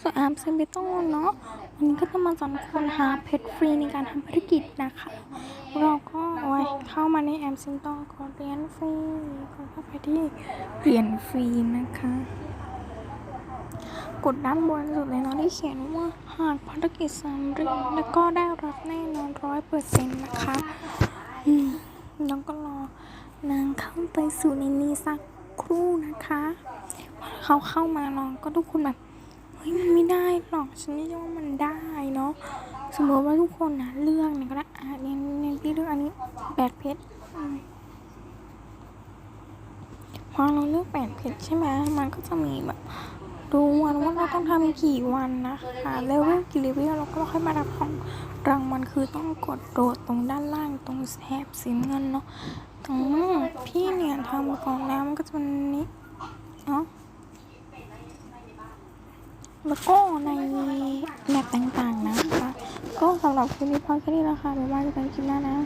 สู่อาร์มเซมเบโตเนาะวันนี้ก็จะมาสอนคนหาเพชรฟรีในการทำภารกิจนะคะ เราก็ไว้เข้ามาในแอมซิมโตกดเรียนฟรีกดเข้าไปที่เรียนฟรีนะคะ กดด้านบนสุดเลยเนาะที่เขียนว่าหากภารกิจสำเร็จแล้วก็ได้รับแน่นอนร้อยเปอร์เซ็นต์นะคะอืมแล้วก็รอนางเข้าไปสู่ในนี้สักครู่นะคะพอเขาเข้ามาเนาะก็ทุกคนแบบ เฮ้ยมันไม่ได้หรอกฉันไม่เชื่อว่ามันได้เนาะสมมติว่าทุกคนนะเลือกเนี่ยก็ได้อะเนี่ยเนี่ยพี่เลือกอันนี้แปดเพชรพอเราเลือกแปดเพชรใช่ไหมมันก็จะมีแบบดูวันว่าเราต้องทำกี่วันนะคะเลเวลกี่เลเวลเราก็ค่อยมารับของรางวัลคือต้องกดโดดตรงด้านล่างตรงแถบสีเงินเนาะอืมพี่เนี่ยทำก่อนแล้วมันก็จะเป็นนี้เนาะ แล้วก็ในแมปต่างๆนะคะ ก็สำหรับคลิปนี้พอแค่นี้แล้วค่ะบ๊ายบายจอกันคลิปหน้านะ